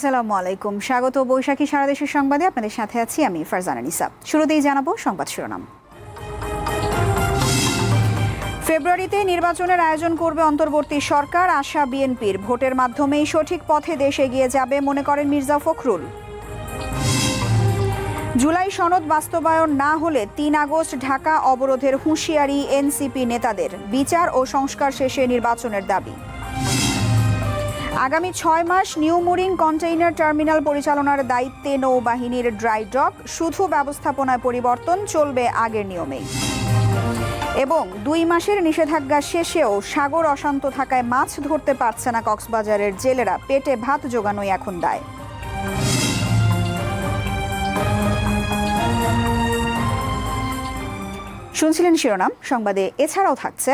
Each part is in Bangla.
আসসালামু আলাইকুম। স্বাগত বৈশাখী সারা দেশের সংবাদে। আপনাদের সাথে আছি আমি ফারজানা নিসা। শুরুতেই জানাব সংবাদ শিরোনাম। ফেব্রুয়ারিতে নির্বাচনের আয়োজন করবে অন্তর্বর্তী সরকার। আশা বিএনপির। ভোটের মাধ্যমেই সঠিক পথে দেশ এগিয়ে যাবে, মনে করেন মির্জা ফখরুল। জুলাই সনদ বাস্তবায়ন না হলে তিন আগস্ট ঢাকা অবরোধের হুঁশিয়ারি এনসিপি নেতাদের। বিচার ও সংস্কার শেষে নির্বাচনের দাবি। আগামী ছয় মাস নিউ মুরিং কন্টেইনার টার্মিনাল পরিচালনার দায়িত্বে নৌবাহিনীর ড্রাই ডক। শুধু ব্যবস্থাপনায় পরিবর্তন চলবে আগের নিয়মেই এবং দুই মাসের নিষেধাজ্ঞা শেষেও সাগর অশান্ত থাকায় মাছ ধরতে পারছে না কক্সবাজারের জেলেরা। পেটে ভাত জোগানোই এখন দায়। শুনছিলেন শিরোনাম, সংবাদে এছাড়াও থাকছে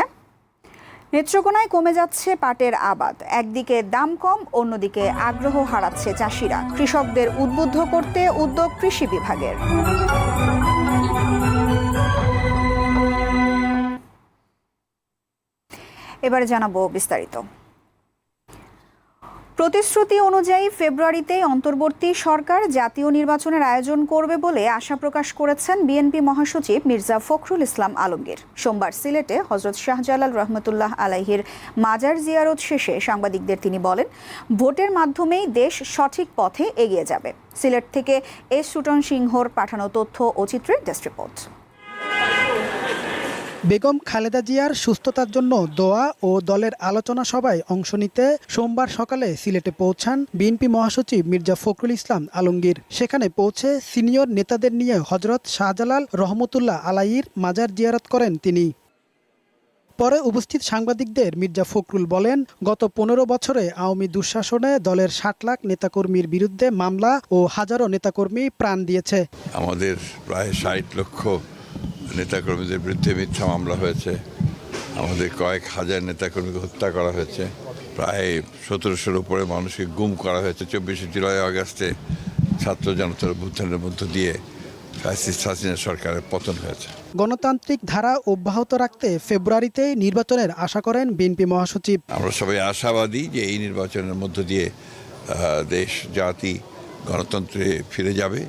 নেত্রকোনায় কমে যাচ্ছে পাটের আবাদ। একদিকে দাম কম, অন্যদিকে আগ্রহ হারাচ্ছে চাষিরা। কৃষকদের উদ্বুদ্ধ করতে উদ্যোগ কৃষি বিভাগের। এবারে জানাব বিস্তারিত। প্রতিশ্রুতি অনুযায়ী ফেব্রুয়ারিতেই অন্তর্বর্তী সরকার জাতীয় নির্বাচনের আয়োজন করবে বলে আশা প্রকাশ করেছেন বিএনপি মহাসচিব মির্জা ফখরুল ইসলাম আলমগীর। সোমবার সিলেটে হজরত শাহজালাল রহমতুল্লাহ আলাইহির মাজার জিয়ারত শেষে সাংবাদিকদের তিনি বলেন, ভোটের মাধ্যমেই দেশ সঠিক পথে এগিয়ে যাবে। সিলেট থেকে এস সুটন সিংহর পাঠানো তথ্য ও চিত্রের ডেস্ক রিপোর্ট। বেগম খালেদা জিয়ার সুস্থতার জন্য দোয়া ও দলের আলোচনা সভায় অংশ নিতে সোমবার সকালে সিলেটে পৌঁছান বিএনপি মহাসচিব মির্জা ফখরুল ইসলাম আলমগীর। সেখানে পৌঁছে সিনিয়র নেতাদের নিয়ে হজরত শাহজালাল রহমতুল্লাহ আলাইর মাজার জিয়ারত করেন তিনি। পরে উপস্থিত সাংবাদিকদের মির্জা ফখরুল বলেন, গত পনেরো বছরে আওয়ামী দুঃশাসনে দলের ষাট লাখ নেতাকর্মীর বিরুদ্ধে মামলা ও হাজারো নেতাকর্মী প্রাণ দিয়েছে। আমাদের প্রায় ষাট লক্ষ নেতাকর্মীদের বিরুদ্ধে মিথ্যা মামলা হয়েছে। আমাদের কয়েক হাজার নেতাকর্মীকে হত্যা করা হয়েছে। প্রায় সতেরোশোর উপরে মানুষকে গুম করা হয়েছে চব্বিশে জুলাই আগস্টে ছাত্র জনতার অভ্যুত্থানের মধ্য দিয়ে হাসিনা সরকারের পতন হয়েছে। গণতান্ত্রিক ধারা অব্যাহত রাখতে ফেব্রুয়ারিতে নির্বাচনের আশা করেন বিএনপি মহাসচিব। আমরা সবাই আশাবাদী যে এই নির্বাচনের মধ্য দিয়ে দেশ জাতি গণতন্ত্রে ফিরে যাবে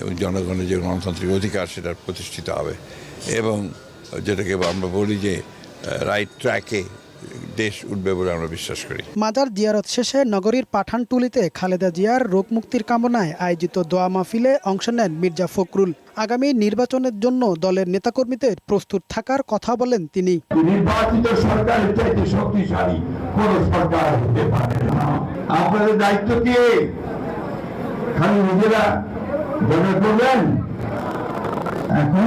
এবং জনগণের যে গণতান্ত্রিক অধিকার সেটা প্রতিষ্ঠিত হবে। এবং যেটাকে আমরা বলি যে রাইট ট্র্যাকে দেশ উঠবে বলে আমরা বিশ্বাস করি। মাজার জিয়ারত শেষে নগরীর পাঠানটুলিতে খালেদা জিয়ার রোগ মুক্তির কামনায় আয়োজিত দোয়া মাহফিলে অংশ নেন মির্জা ফখরুল। আগামী নির্বাচনের জন্য দলের নেতাকর্মীদের প্রস্তুত থাকার কথা বলেন তিনি। নির্বাচিত সরকারের চাইতে শক্তিশালী। কোন সরকার হতে পারে না। আপনাদের দায়িত্ব কি? খালি নিজেরা মনে করবেন? এখন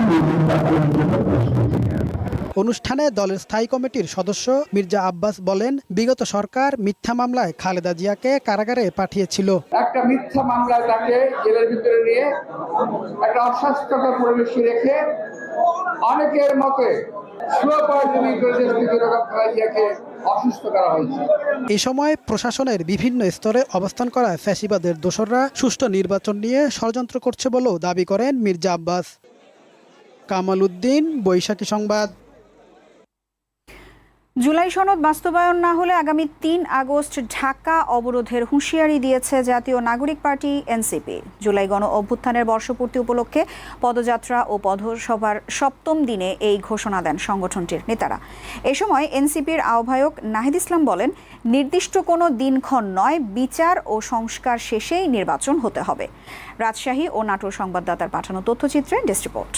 অনুষ্ঠানে দলের স্থায়ী কমিটির সদস্য মির্জা আব্বাস বলেন বিগত সরকার মিথ্যা মামলায় খালেদা জিয়াকে কারাগারে পাঠিয়েছিল। একটা মিথ্যা মামলায় তাকে জেলের ভিতরে নিয়ে একটা অস্বাস্থ্যকর পরিবেশে রেখে অনেকের মতে এই সময় প্রশাসনের বিভিন্ন স্তরে অবস্থান করা ফ্যাসিবাদের দোসররা সুষ্ঠু নির্বাচন নিয়ে ষড়যন্ত্র করছে বলেও দাবি করেন মির্জা আব্বাস। কামাল উদ্দিন বৈশাখী সংবাদ। জুলাই সনদ বাস্তবায়ন না হলে আগামী তিন আগস্ট ঢাকা অবরোধের হুঁশিয়ারি দিয়েছে জাতীয় নাগরিক পার্টি, এনসিপি। জুলাই গণ অভ্যুত্থানের বর্ষপূর্তি উপলক্ষে পদযাত্রা ও পথসভার সপ্তম দিনে এই ঘোষণা দেন সংগঠনটির নেতারা। এ সময় এনসিপির আহ্বায়ক নাহিদ ইসলাম বলেন, নির্দিষ্ট কোনো দিনক্ষণ নয়, বিচার ও সংস্কার শেষেই নির্বাচন হতে হবে। রাজশাহী ও নাটোর সংবাদদাতার পাঠানো তথ্যচিত্রে ডেস্ক রিপোর্ট।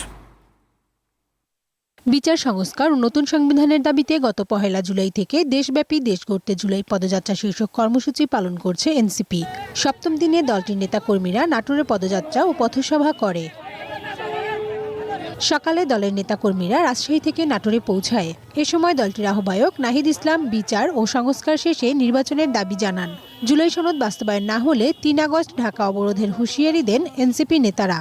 বিচার সংস্কার ও নতুন সংবিধানের দাবিতে গত পহেলা জুলাই থেকে দেশব্যাপী দেশ গড়তে জুলাই পদযাত্রা শীর্ষক কর্মসূচি পালন করছে এনসিপি। সপ্তম দিনে দলটির নেতাকর্মীরা নাটোরে পদযাত্রা ও পথসভা করে। সকালে দলের নেতাকর্মীরা রাজশাহী থেকে নাটোরে পৌঁছায়। এ সময় দলটির আহ্বায়ক নাহিদ ইসলাম বিচার ও সংস্কার শেষে নির্বাচনের দাবি জানান। জুলাই সনদ বাস্তবায়ন না হলে তিন আগস্ট ঢাকা অবরোধের হুঁশিয়ারি দেন এনসিপি নেতারা।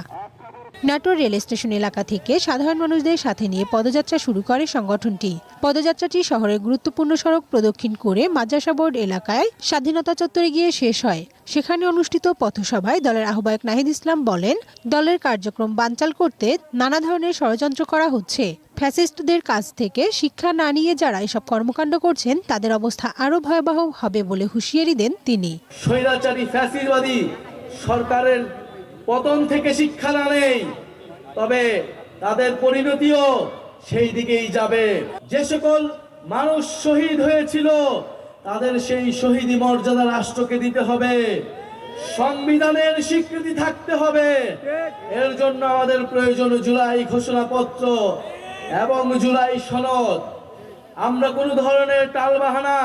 নাটোর রেল স্টেশন এলাকা থেকে সাধারণ মানুষদের সাথে নিয়ে পদযাত্রা শুরু করে সংগঠনটি। পদযাত্রাটি শহরের গুরুত্বপূর্ণ সড়ক প্রদক্ষিণ করে মাদ্রাসা বোর্ড এলাকায় স্বাধীনতা চত্বরে গিয়ে শেষ হয়। সেখানে অনুষ্ঠিত পথসভায় দলের আহ্বায়ক নাহিদ ইসলাম বলেন, দলের কার্যক্রম বানচাল করতে নানা ধরনের ষড়যন্ত্র করা হচ্ছে। ফ্যাসিস্টদের কাছ থেকে শিক্ষা না নিয়ে যারা এসব কর্মকাণ্ড করছেন, তাদের অবস্থা আরও ভয়াবহ হবে বলে হুঁশিয়ারি দেন তিনি। সরকারের পতন থেকে শিক্ষা না নেই। তবে তাদের পরিণতিও সেই দিকেই যাবে। যে সকল মানুষ শহীদ হয়েছিল, তাদের সেই শহীদি মর্যাদা রাষ্ট্রকে দিতে হবে। সংবিধানের স্বীকৃতি থাকতে হবে। এর জন্য আমাদের প্রয়োজন জুলাই ঘোষণাপত্র এবং জুলাই সনদ। আমরা কোনো ধরনের টালবাহানা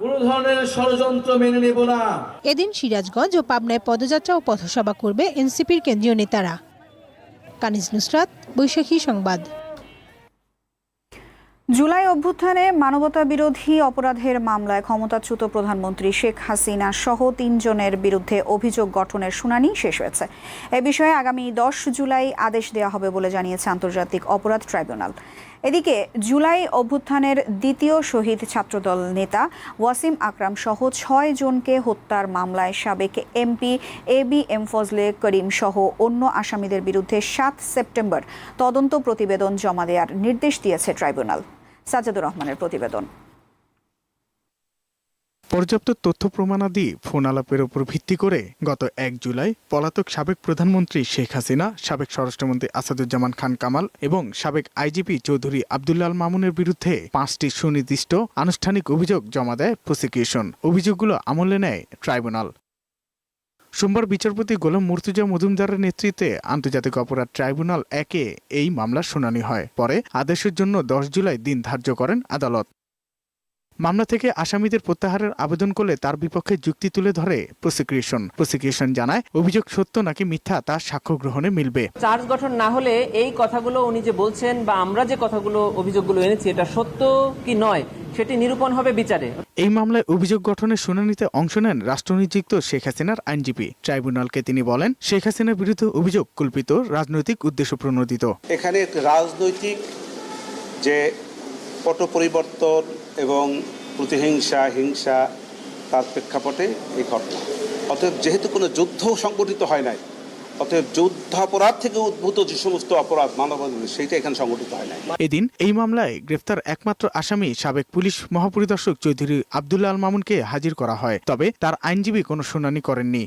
কোনো ধরনের ষড়যন্ত্র মেনে নেব না। এদিন সিরাজগঞ্জ ও পাবনায় পদযাত্রা ও পথসভা করবে এনসিপির কেন্দ্রীয় নেতারা। কানিজ নুসরাত বৈশাখী সংবাদ। জুলাই অভ্যুত্থানে মানবতা বিরোধী অপরাধের মামলায় ক্ষমতাচ্যুত প্রধানমন্ত্রী শেখ হাসিনা সহ তিনজনের বিরুদ্ধে অভিযোগ গঠনের শুনানি শেষ হয়েছে। এ বিষয়ে আগামী দশ জুলাই আদেশ দেওয়া হবে বলে জানিয়েছে আন্তর্জাতিক অপরাধ ট্রাইব্যুনাল। এদিকে জুলাই অভ্যুত্থানের দ্বিতীয় শহীদ ছাত্রদল নেতা ওয়াসিম আকরাম সহ ছয় জনকে হত্যার মামলায় সাবেক MP A B M Fazle Karim সহ অন্য আসামিদের বিরুদ্ধে সাত সেপ্টেম্বর তদন্ত প্রতিবেদন জমা দেওয়ার নির্দেশ দিয়েছে ট্রাইব্যুনাল। সাজাদুর রহমানের প্রতিবেদন। পর্যাপ্ত তথ্য প্রমাণাদি ফোন আলাপের উপর ভিত্তি করে গত এক জুলাই পলাতক সাবেক প্রধানমন্ত্রী শেখ হাসিনা, সাবেক স্বরাষ্ট্রমন্ত্রী আসাদুজ্জামান খান কামাল এবং সাবেক আইজিপি চৌধুরী আবদুল্লাল মামুনের বিরুদ্ধে পাঁচটি সুনির্দিষ্ট আনুষ্ঠানিক অভিযোগ জমা দেয় প্রসিকিউশন। অভিযোগগুলো আমলে নেয় ট্রাইব্যুনাল। সোমবার বিচারপতি গোলাম মুর্তুজা মজুমদারের নেতৃত্বে আন্তর্জাতিক অপরাধ ট্রাইব্যুনাল একে এই মামলার শুনানি হয়। পরে আদেশের জন্য দশ জুলাই দিন ধার্য করেন আদালত। মামলা থেকে আসামিদের প্রত্যাহারের আবেদন করলে তার বিপক্ষে যুক্তি তুলে ধরে প্রসিকিউশন। প্রসিকিউশন জানায় অভিযোগ সত্য নাকি মিথ্যা তার সাক্ষ্য গ্রহণে মিলবে। চার্জ গঠন না হলে এই কথাগুলো উনি যে বলছেন বা আমরা যে কথাগুলো অভিযোগগুলো এনেছি এটা সত্য কি নয় সেটি নিরূপণ হবে বিচারে। এই মামলায় অভিযোগ গঠনের শুনানিতে অংশ নেন রাষ্ট্রনিযুক্ত শেখ হাসিনার আইনজীবী। ট্রাইব্যুনালকে তিনি বলেন শেখ হাসিনার বিরুদ্ধে অভিযোগ কল্পিত রাজনৈতিক উদ্দেশ্য প্রণোদিত। এখানে রাজনৈতিক যে পট পরিবর্তন এবং প্রতিহিংসা, হিংসা তার প্রেক্ষাপটে এই ঘটনা। অতএব যেহেতু কোনো যুদ্ধ সংগঠিত হয় নাই, অতএব যুদ্ধাপরাধ থেকে উদ্ভূত যে সমস্ত অপরাধ মানবাধিকার সেইটা এখানে সংগঠিত হয় নাই। এদিন এই মামলায় গ্রেফতার একমাত্র আসামি সাবেক পুলিশ মহাপরিদর্শক চৌধুরী আবদুল্লাহ আল মামুনকে হাজির করা হয়, তবে তার আইনজীবী কোনো শুনানি করেননি।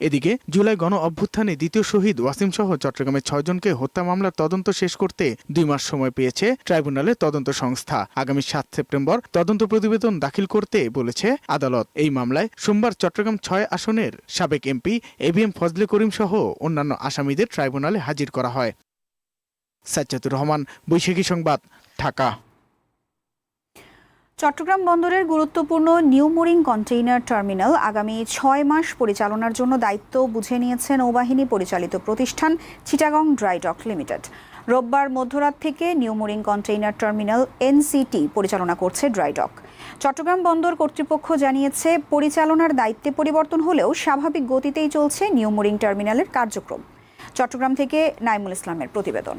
এদিকে জুলাই গণ অভ্যুত্থানে দ্বিতীয় শহীদ ওয়াসিম সহ চট্টগ্রামের ছয়জনকে হত্যা মামলার তদন্ত শেষ করতে দুই মাস সময় পেয়েছে ট্রাইব্যুনালের তদন্ত সংস্থা। আগামী সাত সেপ্টেম্বর তদন্ত প্রতিবেদন দাখিল করতে বলেছে আদালত। এই মামলায় সোমবার চট্টগ্রাম ছয় আসনের সাবেক এমপি এবিএম ফজলে করিম সহ অন্যান্য আসামিদের ট্রাইব্যুনালে হাজির করা হয়। সাজ্জাদুর রহমান, বৈশাখী সংবাদ, ঢাকা। চট্টগ্রাম বন্দরের গুরুত্বপূর্ণ নিউমোরিং কন্টেইনার টার্মিনাল আগামী ছয় মাস পরিচালনার জন্য দায়িত্ব বুঝে নিয়েছে নৌবাহিনী পরিচালিত প্রতিষ্ঠান চিটাগং ড্রাইডক লিমিটেড। রোববার মধ্যরাত থেকে নিউমোরিং কন্টেইনার টার্মিনাল এনসিটি পরিচালনা করছে ড্রাইডক চট্টগ্রাম বন্দর কর্তৃপক্ষ জানিয়েছে, পরিচালনার দায়িত্বে পরিবর্তন হলেও স্বাভাবিক গতিতেই চলছে নিউমোরিং টার্মিনালের কার্যক্রম। চট্টগ্রাম থেকে নাইমুল ইসলামের প্রতিবেদন।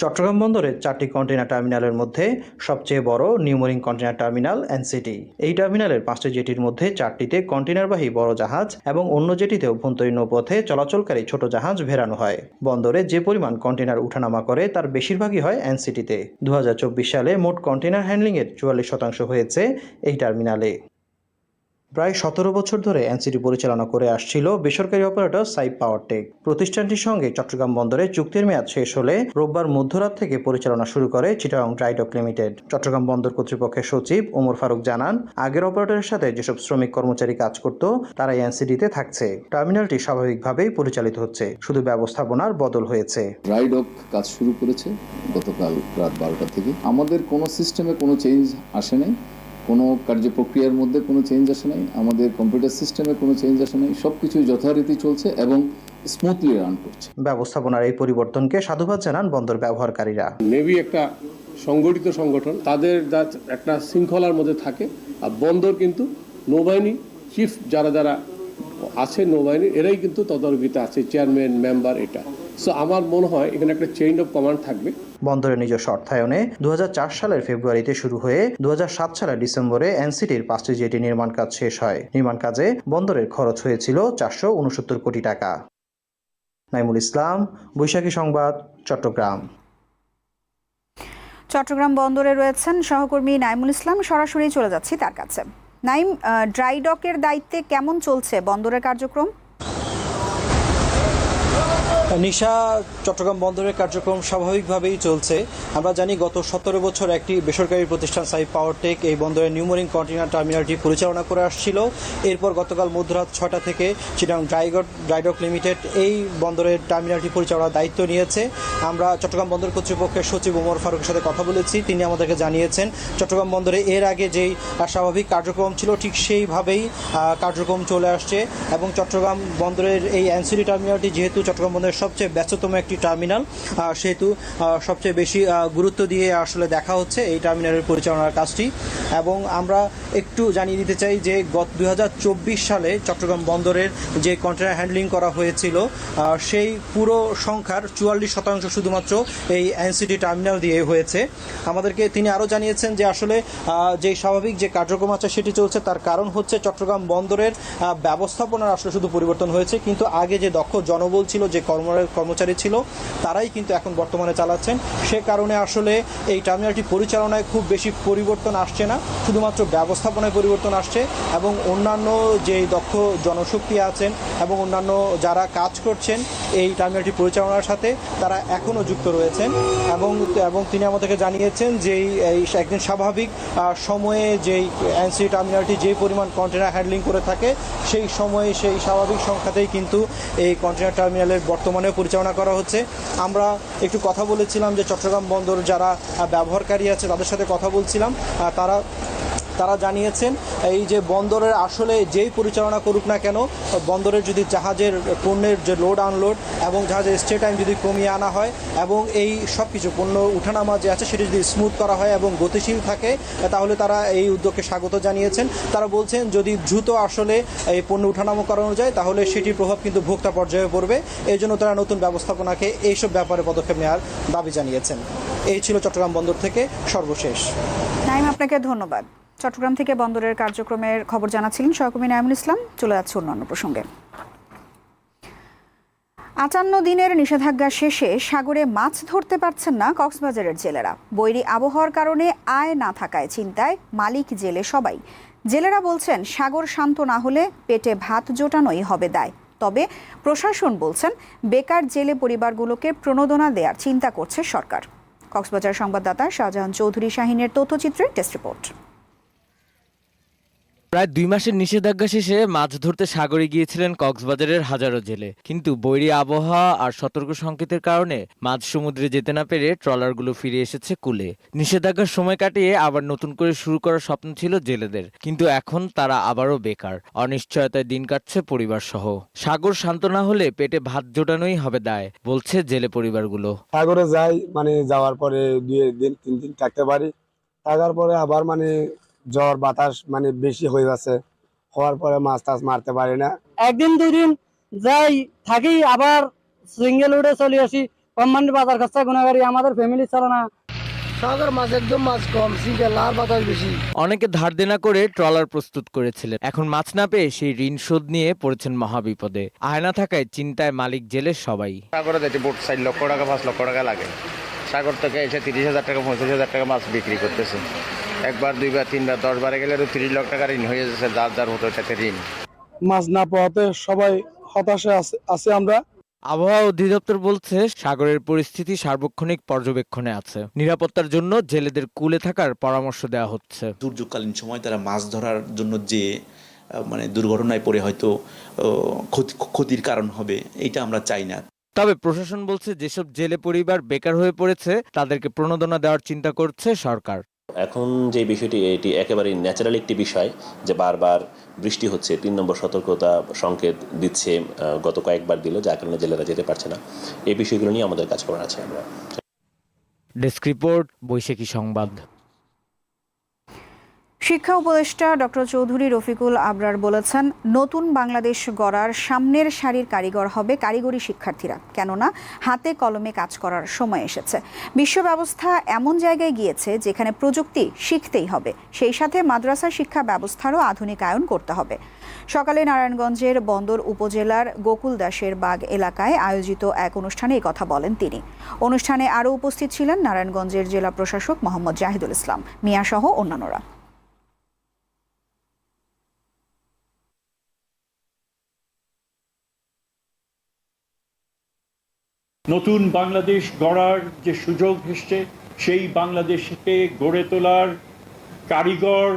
চট্টগ্রাম বন্দরের চারটি কন্টেনার টার্মিনালের মধ্যে সবচেয়ে বড় নিউমোরিং কন্টেনার টার্মিনাল এনসিটি। এই টার্মিনালের পাঁচটি জেটির মধ্যে চারটিতে কন্টেনারবাহী বড় জাহাজ এবং অন্য জেটিতে অভ্যন্তরীণ নৌপথে চলাচলকারী ছোট জাহাজ ভেড়ানো হয়। বন্দরে যে পরিমাণ কন্টেনার উঠানামা করে তার বেশিরভাগই হয় এনসিটিতে। দু হাজার চব্বিশ সালে মোট কন্টেনার হ্যান্ডলিংয়ের চুয়াল্লিশ শতাংশ হয়েছে এই টার্মিনালে। প্রায় সতেরো বছর ধরে এনসিটি পরিচালনা করে আসছিল বেসরকারি অপারেটর সাইপ পাওয়ারটেক প্রতিষ্ঠানটির সঙ্গে চট্টগ্রাম বন্দরে চুক্তির মেয়াদ শেষ হলে রোববার মধ্যরাত থেকে পরিচালনা শুরু করে চিটাং ড্রাইডক লিমিটেড। চট্টগ্রাম বন্দর কর্তৃপক্ষের সচিব ওমর ফারুক জানান, আগের অপারেটরের সাথে যেসব শ্রমিক কর্মচারী কাজ করত তারা এনসিডিতে থাকছে। টার্মিনালটি স্বাভাবিকভাবেই পরিচালিত হচ্ছে, শুধু ব্যবস্থাপনার বদল হয়েছে। ড্রাইডক কাজ শুরু করেছে গতকাল রাত বারোটা থেকে। আমাদের কোনো সিস্টেমে কোনো চেঞ্জ আসে নাই। কোনো কার্য প্রক্রিয়ার মধ্যে কোনো চেঞ্জ আসে নাই আমাদের কম্পিউটার সিস্টেমে কোনো চেঞ্জ আসে নাই সব কিছুই যথারীতি চলছে এবং স্মুথলি রান করছে। ব্যবস্থাপনার এই পরিবর্তনকে সাধুবাদ জানান বন্দর ব্যবহারকারীরা। নেভি একটা সংগঠিত সংগঠন তাদের যা একটা শৃঙ্খলার মধ্যে থাকে আর বন্দর কিন্তু নৌবাহিনী চিফ যারা যারা আছে নৌবাহিনী এরাই কিন্তু তদারকিতে আছে চেয়ারম্যান মেম্বার এটা। সো আমার মনে হয় এখানে একটা চেইন অফ কমান্ড থাকবে। বন্দরের নিজস্ব অর্থায়নে দু সালের ফেব্রুয়ারিতে শুরু হয়ে দু সালের ডিসেম্বরে এনসিটির পাঁচটি জেটি নির্মাণ কাজ শেষ হয়। নির্মাণ কাজে বন্দরের খরচ হয়েছিল চারশো উনসত্তর কোটি টাকা। নাইমুল ইসলাম বৈশাখী সংবাদ চট্টগ্রাম। চট্টগ্রাম বন্দরে রয়েছেন সহকর্মী নাইমুল ইসলাম। সরাসরি চলে যাচ্ছি তার কাছে। নাইম ড্রাই ডকের দায়িত্বে কেমন চলছে বন্দরের কার্যক্রম? নিশা চট্টগ্রাম বন্দরের কার্যক্রম স্বাভাবিকভাবেই চলছে। আমরা জানি গত সতেরো বছর একটি বেসরকারি প্রতিষ্ঠান সাই পাওয়ারটেক এই বন্দরের নিউমোরিং কন্টেনার টার্মিনালটি পরিচালনা করে আসছিল। এরপর গতকাল মধ্যরাত ছটা থেকে চিটাং ড্রাইগট ড্রাইডক লিমিটেড এই বন্দরের টার্মিনালটি পরিচালনার দায়িত্ব নিয়েছে। আমরা চট্টগ্রাম বন্দর কর্তৃপক্ষের সচিব ওমর ফারুকের সাথে কথা বলেছি। তিনি আমাদেরকে জানিয়েছেন, চট্টগ্রাম বন্দরে এর আগে যেই স্বাভাবিক কার্যক্রম ছিল ঠিক সেইভাবেই কার্যক্রম চলে আসছে এবং চট্টগ্রাম বন্দরের এই এনসিডি টার্মিনালটি যেহেতু চট্টগ্রাম বন্দরের সবচেয়ে ব্যস্ততম একটি টার্মিনাল। সেহেতু সবচেয়ে বেশি গুরুত্ব দিয়ে আসলে দেখা হচ্ছে এই টার্মিনালের পরিচালনার কাজটি। এবং আমরা একটু জানিয়ে দিতে চাই যে গত দু হাজার চব্বিশ সালে চট্টগ্রাম বন্দরের যে কন্টেনার হ্যান্ডলিং করা হয়েছিল সেই পুরো সংখ্যার চুয়াল্লিশ শতাংশ শুধুমাত্র এই এনসিটি টার্মিনাল দিয়ে হয়েছে। আমাদেরকে তিনি আরও জানিয়েছেন যে আসলে যে স্বাভাবিক যে কার্যক্রম আছে সেটি চলছে, তার কারণ হচ্ছে চট্টগ্রাম বন্দরের ব্যবস্থাপনার আসলে শুধু পরিবর্তন হয়েছে, কিন্তু আগে যে দক্ষ জনবল ছিল, যে কর্ম কর্মচারী ছিল, তারাই কিন্তু এখন বর্তমানে চালাচ্ছেন। সে কারণে আসলে এই টার্মিনালটি পরিচালনায় খুব বেশি পরিবর্তন আসছে না, শুধুমাত্র ব্যবস্থাপনায় পরিবর্তন আসছে এবং অন্যান্য যে দক্ষ জনশক্তি আছেন এবং অন্যান্য যারা কাজ করছেন এই টার্মিনালটি পরিচালনার সাথে, তারা এখনও যুক্ত রয়েছেন এবং এবং তিনি আমাদেরকে জানিয়েছেন যে এই- একদিন স্বাভাবিক সময়ে যেই এনসি টার্মিনালটি যে পরিমাণ কন্টেনার হ্যান্ডলিং করে থাকে, সেই সময়ে সেই স্বাভাবিক সংখ্যাতেই কিন্তু এই কন্টেনার টার্মিনালের বর্তমানেও পরিচালনা করা হচ্ছে। আমরা একটু কথা বলেছিলাম যে চট্টগ্রাম বন্দর যারা ব্যবহারকারী আছে তাদের সাথে কথা বলছিলাম। তারা তারা জানিয়েছেন, এই যে বন্দরের আসলে যেই পরিচালনা করুক না কেন, বন্দরের যদি জাহাজের পণ্যের যে লোড আনলোড এবং জাহাজের স্টে টাইম যদি কমিয়ে আনা হয় এবং এই সব কিছু পণ্য উঠানামা যে আছে সেটি যদি স্মুথ করা হয় এবং গতিশীল থাকে, তাহলে তারা এই উদ্যোগকে স্বাগত জানিয়েছেন। তারা বলছেন, যদি দ্রুত আসলে এই পণ্য উঠানামা করানো যায়, তাহলে সেটির প্রভাব কিন্তু ভোক্তা পর্যায়ে পড়বে। এই জন্য তারা নতুন ব্যবস্থাপনাকে এইসব ব্যাপারে পদক্ষেপ নেওয়ার দাবি জানিয়েছেন। এই ছিল চট্টগ্রাম বন্দর থেকে সর্বশেষ। নাইম, আপনাকে ধন্যবাদ। চট্টগ্রাম থেকে বন্দরের কার্যক্রমের খবর জানাচ্ছিলেন সহকর্মী নাইমুল ইসলাম। চলে যাচ্ছে অন্যান্য প্রসঙ্গে। আটান্ন দিনের নিষেধাজ্ঞা শেষে সাগরে মাছ ধরতে পারছেন না কক্সবাজারের জেলেরা। বৈরী আবহাওয়ার কারণে আয় না থাকায় চিন্তায় মালিক জেলে সবাই। জেলেরা বলছেন, সাগর শান্ত না হলে পেটে ভাত জোটানোই হবে দায়। তবে প্রশাসন বলছেন, বেকার জেলে পরিবারগুলোকে প্রণোদনা দেওয়ার চিন্তা করছে সরকার। কক্সবাজার সংবাদদাতা শাহজাহান চৌধুরী শাহিনের তথ্যচিত্রে টেস্ট রিপোর্ট। প্রায় দুই মাসের নিষেধাজ্ঞা শেষে মাছ ধরতে সাগরে গিয়েছিলেন কক্সবাজারের হাজারো জেলে। কিন্তু বৈরী আবহাওয়া আর সতর্ক সংকেতের কারণে মাছ সমুদ্রে যেতে না পেরে ট্রলারগুলো ফিরে এসেছে কুলে। নিষেধাজ্ঞার সময় কাটিয়ে আবার নতুন করে শুরু করার স্বপ্ন ছিল জেলেদের। কিন্তু এখন তারা আবারও বেকার। অনিশ্চয়তায় দিন কাটছে পরিবার সহ সাগর শান্ত না হলে পেটে ভাত জোটানোই হবে দায়, বলছে জেলে পরিবারগুলো। সাগরে যাই মানে যাওয়ার পরে দুই দিন তিন দিন থাকতে পারি। থাকার পরে আবার মানে জ্বর বাতাস মানে বেশি হয়ে যাচ্ছে। হওয়ার পরে মাছ টাছ মারতে পারি না। একদিন দুই দিন যাই থাকি আবার সিঙ্গেল উঠে চলে আসি। কোম্পানির বাজার খরচা গুণাগারি আমাদের ফ্যামিলি চলে না। সাগর মাছ একদম মাছ কম সিঙ্গেল আর বাতাস বেশি। অনেকে ধার দেনা করে ট্রলার প্রস্তুত করেছিলেন। এখন মাছ না পেয়ে সেই ঋণ শোধ নিয়ে পড়েছেন মহাবিপদে। আয়না থাকায় চিন্তায় মালিক জেলে সবাই। সাগরে যাচ্ছে বোট চার লক্ষ টাকা পাঁচ লক্ষ টাকা লাগে। সাগর থেকে এসে তিরিশ হাজার টাকা পঁয়ত্রিশ হাজার টাকা মাছ বিক্রি করতেছে। একবার দুইবার তিনবার দশ বারে গেলে তো তিরিশ লক্ষ টাকা ঋণ হয়ে যাচ্ছে যার যার হতো তাতে ঋণ। মাছ না পাওয়াতে সবাই হতাশে আছে আমরা। আবহাওয়া অধিদপ্তর বলছে সাগরের পরিস্থিতি সার্বক্ষণিক পর্যবেক্ষণে আছে। নিরাপত্তার জন্য জেলেদের কুলে থাকার পরামর্শ দেওয়া হচ্ছে। দুর্যোগকালীন সময় তারা মাছ ধরার জন্য যে মানে দুর্ঘটনায় পড়ে হয়তো আহ, ক্ষতি ক্ষতির কারণ হবে এটা আমরা চাই না। তবে প্রশাসন বলছে যেসব জেলে পরিবার বেকার হয়ে পড়েছে তাদেরকে প্রণোদনা দেওয়ার চিন্তা করছে সরকার। এখন যে বিষয়টি, এটি একেবারেই ন্যাচারাল একটি বিষয় যে বারবার বৃষ্টি হচ্ছে, তিন নম্বর সতর্কতা সংকেত দিচ্ছে গত কয়েকবার দিল, যার কারণে জেলেরা যেতে পারছে না। এই বিষয়গুলো নিয়ে আমাদের কাজ করা আছে আমরা। ডেস্ক রিপোর্ট, বৈশাখী সংবাদ। শিক্ষা উপদেষ্টা ডক্টর চৌধুরী রফিকুল আবরার বলেছেন, নতুন বাংলাদেশ গড়ার সামনের সারির কারিগর হবে কারিগরি শিক্ষার্থীরা। কেননা, হাতে কলমে কাজ করার সময় এসেছে। বিশ্ব ব্যবস্থা এমন জায়গায় গিয়েছে যেখানে প্রযুক্তি শিখতেই হবে। সেই সাথে মাদ্রাসা শিক্ষা ব্যবস্থারও আধুনিকায়ন করতে হবে। সকালে নারায়ণগঞ্জের বন্দর উপজেলার গোকুল দাসের বাগ এলাকায় আয়োজিত এক অনুষ্ঠানে এই কথা বলেন তিনি। অনুষ্ঠানে আরও উপস্থিত ছিলেন নারায়ণগঞ্জের জেলা প্রশাসক মোহাম্মদ জাহিদুল ইসলাম মিয়াসহ অন্যান্যরা। নতুন বাংলাদেশ গড়ার যে সুযোগ এসছে, সেই বাংলাদেশকে গড়ে তোলার কারিগর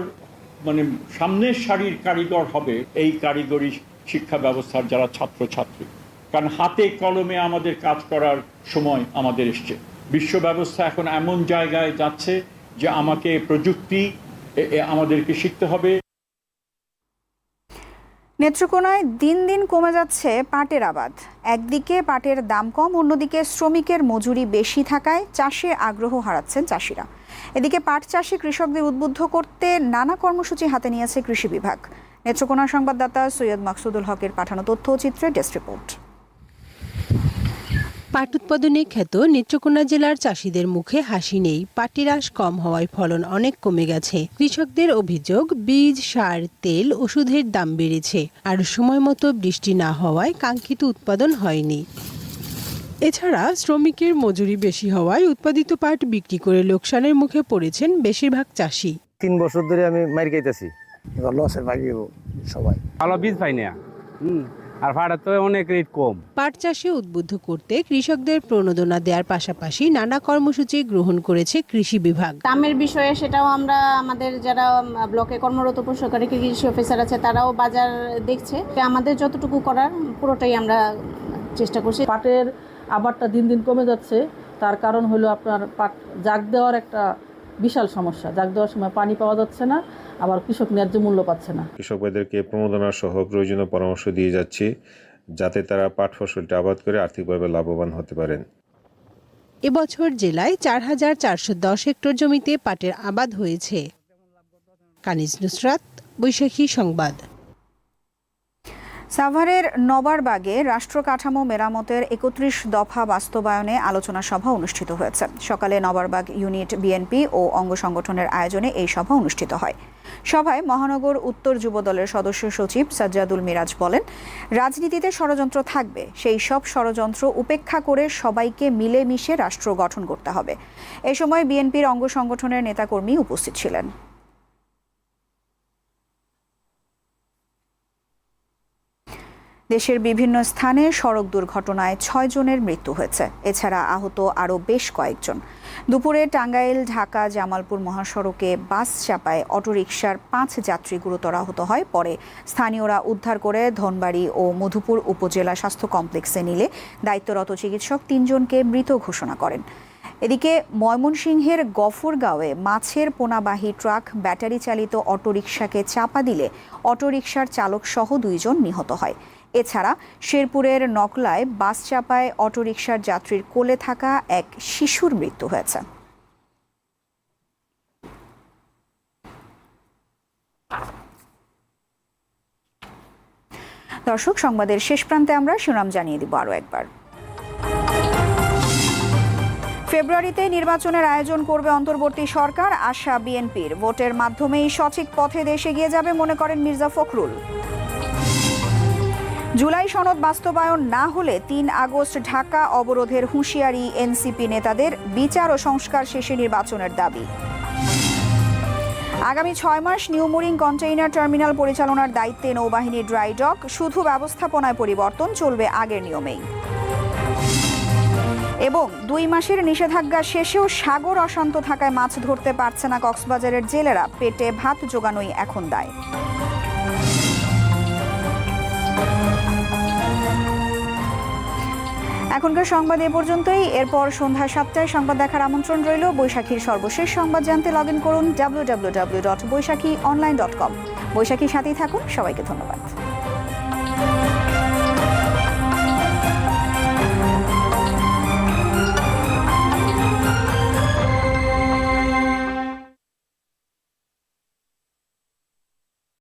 মানে সামনের সারির কারিগর হবে এই কারিগরি শিক্ষা ব্যবস্থার যারা ছাত্রছাত্রী। কারণ হাতে কলমে আমাদের কাজ করার সময় আমাদের এসছে। বিশ্ব ব্যবস্থা এখন এমন জায়গায় যাচ্ছে যে আমাকে প্রযুক্তি আমাদেরকে শিখতে হবে। নেত্রকোনায় দিন দিন কমে যাচ্ছে পাটের আবাদ। একদিকে পাটের দাম কম, অন্যদিকে শ্রমিকের মজুরি বেশি থাকায় চাষে আগ্রহ হারাচ্ছেন চাষিরা। এদিকে পাট চাষি কৃষকদের উদ্বুদ্ধ করতে নানা কর্মসূচি হাতে নিয়েছে কৃষি বিভাগ। নেত্রকোনা সংবাদদাতা সৈয়দ মাকসুদুল হকের পাঠানো তথ্যচিত্রে ডেস্ক রিপোর্ট। পাট উৎপাদনে খ্যাত নেত্রকোনা জেলার চাষিদের মুখে হাসি নেই। পাটের আশ কম হওয়ায় ফলন অনেক কমে গেছে। কৃষকদের অভিযোগ বীজ সার তেল ওষুধের দাম বেড়েছে। আর সময় মতো বৃষ্টি না হওয়ায় কাঙ্ক্ষিত উৎপাদন হয়নি। এছাড়া শ্রমিকের মজুরি বেশি হওয়ায় উৎপাদিত পাট বিক্রি করে লোকসানের মুখে পড়েছেন বেশিরভাগ চাষি। তিন বছর ধরে আমি মার খাইতেছি। এবার লসের ভাগি সবাই। ভালো বীজ পাই না। হুম। আর ভাড়া তো অনেক রেট কম। পাট চাষে উদ্বুদ্ধ করতে কৃষকদের প্রণোদনা দেওয়ার পাশাপাশি নানা কর্মসূচি গ্রহণ করেছে কৃষি বিভাগ। দামের বিষয়ে সেটাও আমরা আমাদের যারা ব্লকে কর্মরত সরকারি কৃষি অফিসার আছে তারাও বাজার দেখছে। আমাদের যতটুকু করার পুরোটাই আমরা চেষ্টা করছি। পাটের আবারটা দিন দিন কমে যাচ্ছে। তার কারণ হলো আপনার পাট জাগ দেওয়ার একটা বিশাল সমস্যা। জাগ দেওয়ার সময় পানি পাওয়া যাচ্ছে না। আবার কৃষক ন্যায্য মূল্য পাচ্ছে না। কৃষক ভাইদেরকে প্রণোদনা সহ প্রয়োজনীয় পরামর্শ দিয়ে যাচ্ছি যাতে তারা পাট ফসলটি আবাদ করে আর্থিকভাবে লাভবান হতে পারেন। এবছর জেলায় চার হাজার চারশো দশ হেক্টর জমিতে পাটের আবাদ হয়েছে। কানিজ নুসরাত বৈশাখী সংবাদ। সাভারের নবারবাগে রাষ্ট্র কাঠামো মেরামতের একত্রিশ দফা বাস্তবায়নে আলোচনা সভা অনুষ্ঠিত হয়েছে। সকালে নবারবাগ ইউনিট বিএনপি ও অঙ্গ সংগঠনের আয়োজনে এই সভা অনুষ্ঠিত হয়। সভায় মহানগর উত্তর যুব দলের সদস্য সচিব সাজ্জাদুল মিরাজ বলেন, রাজনীতিতে ষড়যন্ত্র থাকবে, সেই সব ষড়যন্ত্র উপেক্ষা করে সবাইকে মিলেমিশে রাষ্ট্র গঠন করতে হবে। এ সময় বিএনপির অঙ্গ সংগঠনের নেতাকর্মী উপস্থিত ছিলেন। দেশের বিভিন্ন স্থানে সড়ক দুর্ঘটনায় ছয় জনের মৃত্যু হয়েছে। এছাড়া আহত আরও বেশ কয়েকজন। দুপুরে টাঙ্গাইল, ঢাকা, জামালপুর মহাসড়কে বাস চাপায় অটোরিকশার পাঁচ যাত্রী গুরুতর আহত হয়। পরে স্থানীয়রা উদ্ধার করে ধনবাড়ি ও মধুপুর উপজেলা স্বাস্থ্য কমপ্লেক্সে নিলে দায়িত্বরত চিকিৎসক তিনজনকে মৃত ঘোষণা করেন। এদিকে ময়মনসিংহের গফরগাঁওয়ে মাছের পোনাবাহী ট্রাক ব্যাটারি চালিত অটোরিকশাকে চাপা দিলে অটোরিকশার চালক সহ দুইজন নিহত হয়। এছাড়া শেরপুরের নকলায় বাস চাপায় অটোরিকশার যাত্রীর কোলে থাকা এক শিশুর মৃত্যু হয়েছে। দর্শক, সংবাদের শেষ প্রান্তে আমরা সুনাম জানিয়ে দিব আরও একবার। ফেব্রুয়ারিতে নির্বাচনের আয়োজন করবে অন্তর্বর্তী সরকার, আশা বিএনপির। ভোটের মাধ্যমেই সঠিক পথে দেশে এগিয়ে যাবে, মনে করেন মির্জা ফখরুল। জুলাই সনদ বাস্তবায়ন না হলে তিন আগস্ট ঢাকা অবরোধের হুঁশিয়ারি এনসিপি নেতাদের বিচার ও সংস্কার শেষে নির্বাচনের দাবি। আগামী ছয় মাস নিউমোরিং কন্টেইনার টার্মিনাল পরিচালনার দায়িত্বে নৌবাহিনীর ড্রাই ডক, শুধু ব্যবস্থাপনায় পরিবর্তন, চলবে আগের নিয়মেই। এবং দুই মাসের নিষেধাজ্ঞা শেষেও সাগর অশান্ত থাকায় মাছ ধরতে পারছে না কক্সবাজারের জেলেরা, পেটে ভাত জোগানোই এখন দায়। এখনকার সংবাদ এ পর্যন্তই। এরপর সন্ধ্যা সাতটায় সংবাদ দেখার আমন্ত্রণ রইল। বৈশাখীর সর্বশেষ সংবাদ জানতে লগ ইন করুন W W W dot Baishakhi online dot com বৈশাখীর সাথেই থাকুন। সবাইকে ধন্যবাদ।